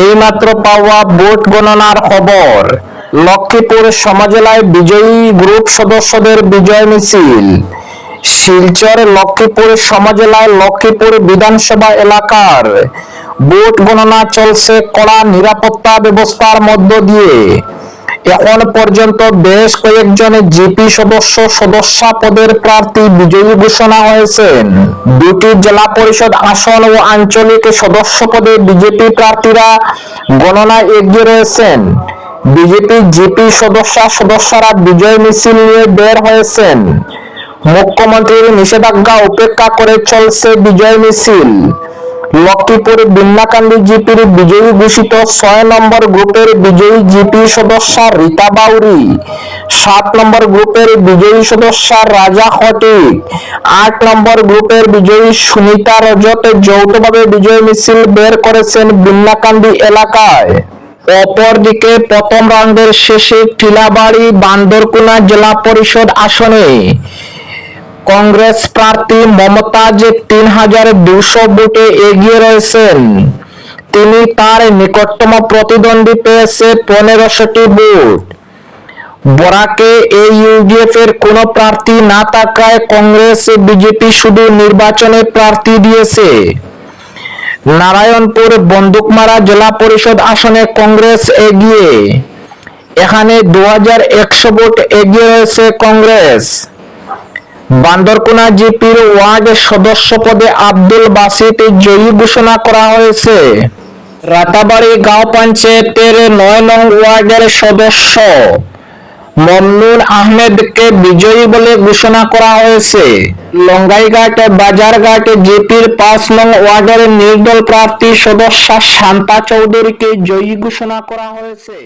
এইমাত্র পাওয়া ভোট গণনার খবর। লক্ষ্মীপুর সমাজেলায় বিজয়ী গ্রুপ সদস্যদের বিজয় মিছিল। শিলচর লক্ষ্মীপুর সমাজেলায় লক্ষ্মীপুর বিধানসভা এলাকার ভোট গণনা চলছে কড়া নিরাপত্তা ব্যবস্থার মধ্য দিয়ে। এখন পর্যন্ত বেশ কয়েকজন জিপি সদস্য সদস্য পদের প্রার্থী বিজয়ী ঘোষণা হয়েছেন দুটি জেলা পরিষদ আসন ও আঞ্চলিক সদস্য পদে বিজেপি প্রার্থীরা গণনায় এগিয়ে রয়েছেন। বিজেপি জিপি সদস্য সদস্যরা বিজয় মিছিল নিয়ে বের হয়েছেন। মুখ্যমন্ত্রীর নিষেধাজ্ঞা উপেক্ষা করে চলছে বিজয় মিছিল। লক্ষ্মীপুর বিন্নাকান্দি জিপির বিজয়ী ঘোষিত ছয় নম্বর গ্রুপের বিজয়ী জিপি সদস্য রীতা বাউরি, সাত নম্বর গ্রুপের বিজয়ী সদস্য রাজা খটিক আট নম্বর গ্রুপের বিজয়ী সুনিতা রজত যৌথভাবে বিজয় মিছিল বের করেছেন বিন্নাকান্দি এলাকায়। অপরদিকে প্রথম রাউন্ডের শেষে টিলাবাড়ি বান্দরকুনা জেলা পরিষদ আসনে কংগ্রেস প্রার্থী মমতাজ তিন হাজার দুশো ভোটে এগিয়ে রয়েছেন, তিনি তার নিকটতম প্রতিদ্বন্দ্বী পেয়েছে পনেরোশোটি ভোট। বরাকে এই ইউডিএফ এর কোন প্রার্থী না থাকায় কংগ্রেস বিজেপি শুধু নির্বাচনে প্রার্থী দিয়েছে। নারায়ণপুর বন্দুকমারা জেলা পরিষদ আসনে কংগ্রেস এগিয়ে। এখানে দু হাজার একশো ভোট এগিয়ে রয়েছে কংগ্রেস। বান্দরকুনা জিপির ওয়ার্ড সদস্য পদে আব্দুল বাসিত জয়ী ঘোষণা করা হয়েছে। রাতাবাড়ি গাঁও পঞ্চায়েতের নয় নং ওয়ার্ডের সদস্য মমনুন আহমেদকে বিজয়ী বলে ঘোষণা করা হয়েছে। লঙ্গাইঘাট বাজারঘাট জিপির পাঁচ নং ওয়ার্ডের নির্দল প্রার্থী সদস্য শান্তা চৌধুরীকে জয়ী ঘোষণা করা হয়েছে।